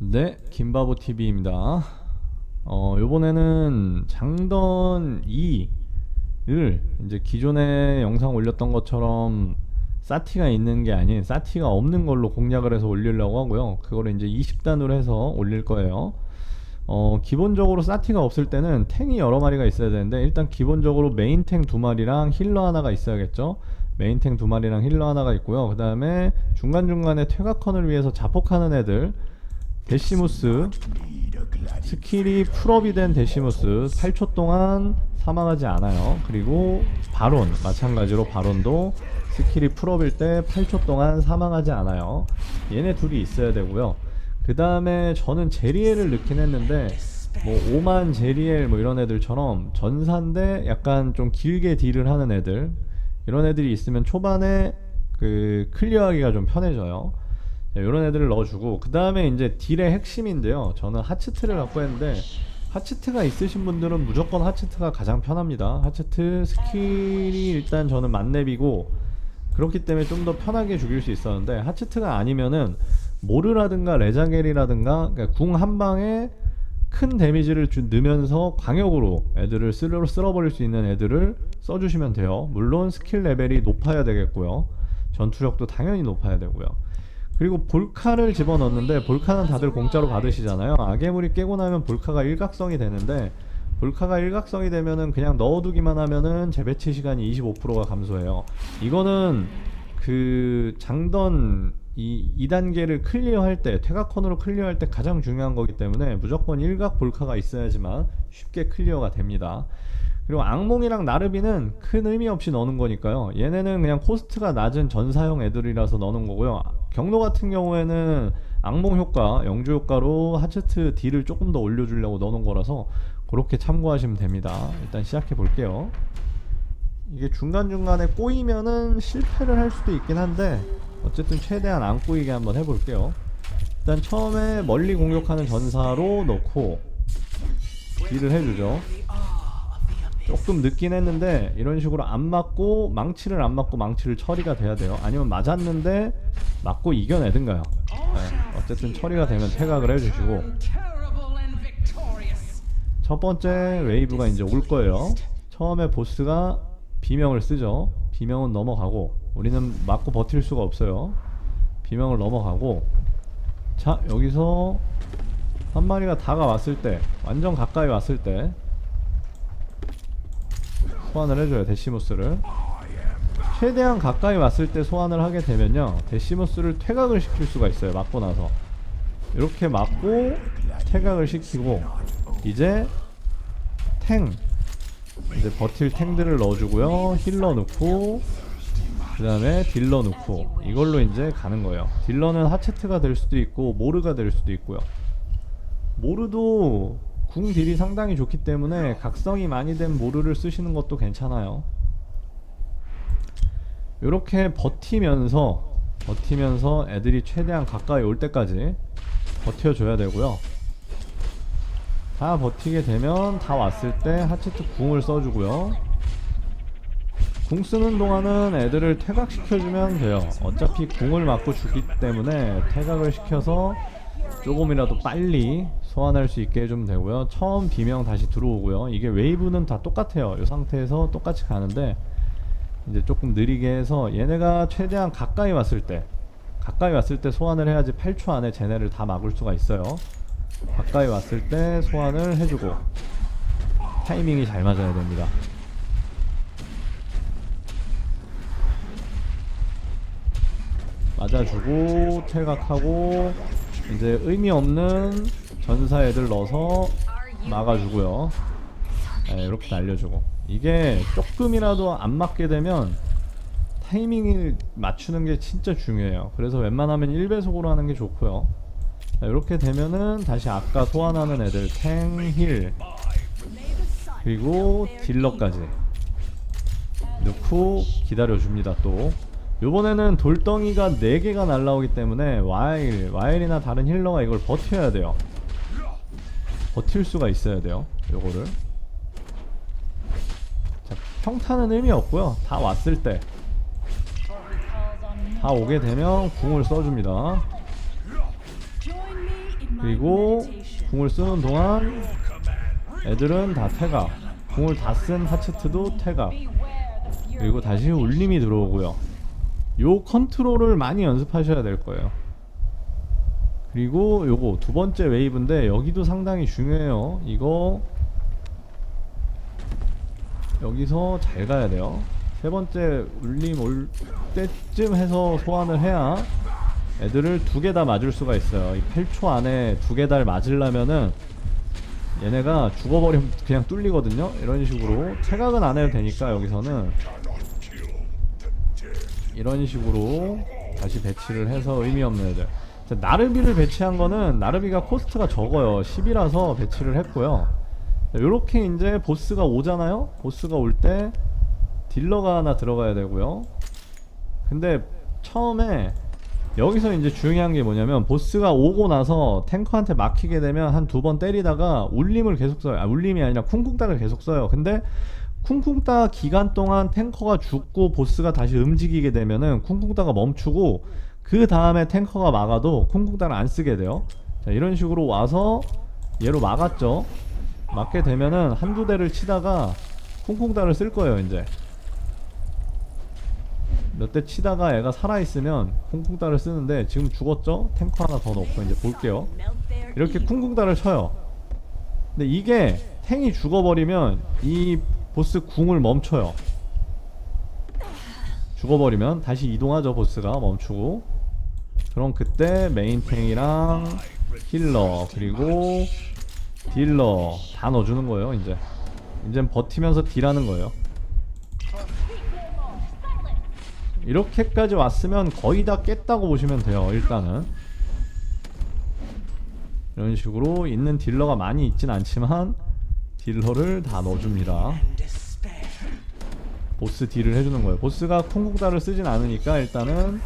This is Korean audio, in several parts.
네, 김바보 TV입니다. 어, 요번에는 장던 2를 이제 기존에 영상 올렸던 것처럼 사티가 있는 게 아닌 사티가 없는 걸로 공략을 해서 올리려고 하고요. 그거를 이제 20단으로 해서 올릴 거예요. 어, 기본적으로 사티가 없을 때는 탱이 여러 마리가 있어야 되는데 일단 기본적으로 메인 탱 두 마리랑 힐러 하나가 있어야겠죠. 메인 탱 두 마리랑 힐러 하나가 있고요. 그 다음에 중간중간에 퇴각컨을 위해서 자폭하는 애들 데시무스 스킬이 풀업이 된 데시무스 8초 동안 사망하지 않아요. 그리고 바론 마찬가지로 바론도 스킬이 풀업일 때 8초 동안 사망하지 않아요. 얘네 둘이 있어야 되고요. 그 다음에 저는 제리엘을 넣긴 했는데 뭐 오만 제리엘 뭐 이런 애들처럼 전사인데 약간 좀 길게 딜을 하는 애들 이런 애들이 있으면 초반에 그 클리어하기가 좀 편해져요. 자, 이런 애들을 넣어주고 그 다음에 이제 딜의 핵심인데요. 저는 하츠트를 갖고 했는데 하츠트가 있으신 분들은 무조건 하츠트가 가장 편합니다. 하츠트 스킬이 일단 저는 만렙이고 그렇기 때문에 좀 더 편하게 죽일 수 있었는데 하츠트가 아니면은 모르라든가 레자겔이라든가 그러니까 궁 한 방에 큰 데미지를 주, 넣으면서 광역으로 애들을 쓸어, 쓸어버릴 수 있는 애들을 써주시면 돼요. 물론 스킬 레벨이 높아야 되겠고요. 전투력도 당연히 높아야 되고요. 그리고 볼카를 집어넣는데 볼카는 다들 공짜로 받으시잖아요. 악의물이 깨고 나면 볼카가 일각성이 되는데 볼카가 일각성이 되면은 그냥 넣어두기만 하면은 재배치 시간이 25%가 감소해요. 이거는 그 장던 이 2단계를 클리어할 때 퇴각컨으로 클리어할 때 가장 중요한 거기 때문에 무조건 일각 볼카가 있어야지만 쉽게 클리어가 됩니다. 그리고 악몽이랑 나르비는 큰 의미 없이 넣는 거니까요. 얘네는 그냥 코스트가 낮은 전사형 애들이라서 넣는 거고요. 경로 같은 경우에는 악몽 효과, 영주 효과로 하츠트 딜을 조금 더 올려주려고 넣는 거라서 그렇게 참고하시면 됩니다. 일단 시작해 볼게요. 이게 중간중간에 꼬이면은 실패를 할 수도 있긴 한데 어쨌든 최대한 안 꼬이게 한번 해볼게요. 일단 처음에 멀리 공격하는 전사로 넣고 딜을 해주죠. 조금 늦긴 했는데 이런 식으로 안 맞고 망치를 안 맞고 망치를 처리가 돼야 돼요. 아니면 맞았는데 맞고 이겨내든가요. 네, 어쨌든 처리가 되면 퇴각을 해주시고. 첫 번째 웨이브가 이제 올 거예요. 처음에 보스가 비명을 쓰죠. 비명은 넘어가고 우리는 맞고 버틸 수가 없어요. 비명을 넘어가고 자 여기서 한 마리가 다가왔을 때 완전 가까이 왔을 때 소환을 해줘요 데시무스를. 최대한 가까이 왔을 때 소환을 하게 되면요 데시무스를 퇴각을 시킬 수가 있어요 맞고 나서. 이렇게 맞고 퇴각을 시키고 이제 탱. 이제 버틸 탱들을 넣어주고요 힐러 넣고 그 다음에 딜러 넣고. 이걸로 이제 가는 거예요. 딜러는 하체트가 될 수도 있고 모르가 될 수도 있고요. 모르도 궁 딜이 상당히 좋기 때문에 각성이 많이 된 모르를 쓰시는 것도 괜찮아요. 이렇게 버티면서 버티면서 애들이 최대한 가까이 올 때까지 버텨줘야 되고요. 다 버티게 되면 다 왔을 때 하체트 궁을 써주고요. 궁 쓰는 동안은 애들을 퇴각시켜주면 돼요. 어차피 궁을 맞고 죽기 때문에 퇴각을 시켜서 조금이라도 빨리 소환할 수 있게 해주면 되고요. 처음 비명 다시 들어오고요. 이게 웨이브는 다 똑같아요. 이 상태에서 똑같이 가는데 이제 조금 느리게 해서 얘네가 최대한 가까이 왔을 때 가까이 왔을 때 소환을 해야지 8초 안에 쟤네를 다 막을 수가 있어요. 가까이 왔을 때 소환을 해주고 타이밍이 잘 맞아야 됩니다. 맞아주고 퇴각하고 이제 의미 없는 전사 애들 넣어서 막아주고요. 네, 이렇게 날려주고. 이게 조금이라도 안 맞게 되면 타이밍을 맞추는 게 진짜 중요해요. 그래서 웬만하면 1배속으로 하는 게 좋고요. 자, 이렇게 되면은 다시 아까 소환하는 애들 탱, 힐 그리고 딜러까지. 넣고 기다려줍니다 또 요번에는 돌덩이가 4개가 날라오기 때문에 와일, 와일이나 다른 힐러가 이걸 버텨야 돼요. 버틸 수가 있어야 돼요 요거를. 자 평타는 의미 없고요. 다 왔을 때. 다 오게 되면 궁을 써줍니다. 그리고 궁을 쓰는 동안 애들은 다 퇴각. 궁을 다 쓴 하체트도 퇴각. 그리고 다시 울림이 들어오고요 요 컨트롤을 많이 연습하셔야 될 거예요. 그리고 요거 두 번째 웨이브인데 여기도 상당히 중요해요. 이거 여기서 잘 가야 돼요. 세 번째 울림 올 때쯤 해서 소환을 해야 애들을 두 개 다 맞을 수가 있어요. 이 8초 안에 두 개 다 맞으려면은 얘네가 죽어버리면 그냥 뚫리거든요. 이런 식으로 체각은 안 해도 되니까 여기서는 이런 식으로 다시 배치를 해서 의미 없는 애들. 자, 나르비를 배치한 거는 나르비가 코스트가 적어요. 10이라서 배치를 했고요. 이렇게 이제 보스가 오잖아요? 보스가 올 때 딜러가 하나 들어가야 되고요. 근데 처음에 여기서 이제 중요한 게 뭐냐면 보스가 오고 나서 탱커한테 막히게 되면 한 두 번 때리다가 울림을 계속 써요. 아, 울림이 아니라 쿵쿵따를 계속 써요. 근데 쿵쿵 따 기간 동안 탱커가 죽고 보스가 다시 움직이게 되면은 쿵쿵 따가 멈추고 그 다음에 탱커가 막아도 쿵쿵 따를 안 쓰게 돼요. 자, 이런 식으로 와서 얘로 막았죠. 막게 되면은 한두 대를 치다가 쿵쿵 따를 쓸 거예요, 이제. 몇 대 치다가 애가 살아있으면 쿵쿵 따를 쓰는데 지금 죽었죠? 탱커 하나 더 넣고 이제 볼게요 이렇게 쿵쿵 따를 쳐요 근데 이게 탱이 죽어버리면 이 보스 궁을 멈춰요. 죽어버리면 다시 이동하죠 보스가. 멈추고. 그럼 그때 메인 탱이랑 힐러 그리고 딜러 다 넣어주는 거예요 이제. 이젠 버티면서 딜하는 거예요. 이렇게까지 왔으면 거의 다 깼다고 보시면 돼요 일단은. 이런 식으로 있는 딜러가 많이 있진 않지만 딜러를 다 넣어줍니다. 보스 딜을 해주는 거예요. 보스가 쿵쿵따를 쓰진 않으니까 일단은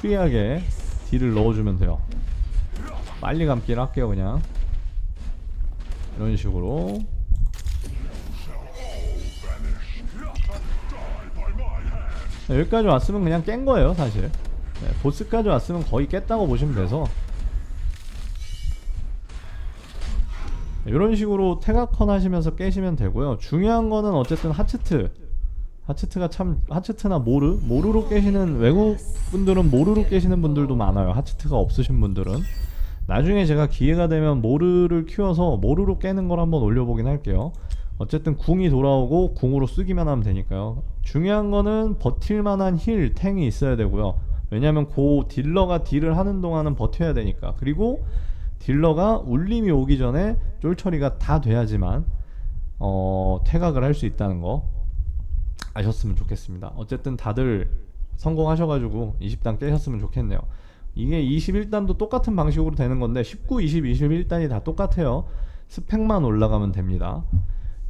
프리하게 딜을 넣어주면 돼요. 빨리 감기를 할게요 그냥. 이런 식으로. 네, 여기까지 왔으면 그냥 깬 거예요 사실. 네, 보스까지 왔으면 거의 깼다고 보시면 돼서 이런 식으로 태각컨 하시면서 깨시면 되고요. 중요한 거는 어쨌든 하체트. 하체트가 참 하체트나 모르? 모르로 깨시는 외국 분들은 모르로 깨시는 분들도 많아요. 하체트가 없으신 분들은. 나중에 제가 기회가 되면 모르를 키워서 모르로 깨는 걸 한번 올려보긴 할게요. 어쨌든 궁이 돌아오고 궁으로 쓰기만 하면 되니까요. 중요한 거는 버틸만한 힐 탱이 있어야 되고요. 왜냐면 고 딜러가 딜을 하는 동안은 버텨야 되니까. 그리고 딜러가 울림이 오기 전에 쫄 처리가 다 돼야지만 어 퇴각을 할 수 있다는 거 아셨으면 좋겠습니다 어쨌든 다들 성공하셔가지고 20단 깨셨으면 좋겠네요 이게 21단도 똑같은 방식으로 되는 건데 19, 20, 21단이 다 똑같아요 스펙만 올라가면 됩니다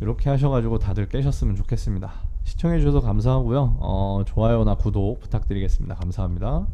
이렇게 하셔가지고 다들 깨셨으면 좋겠습니다. 시청해주셔서 감사하고요. 어, 좋아요나 구독 부탁드리겠습니다. 감사합니다.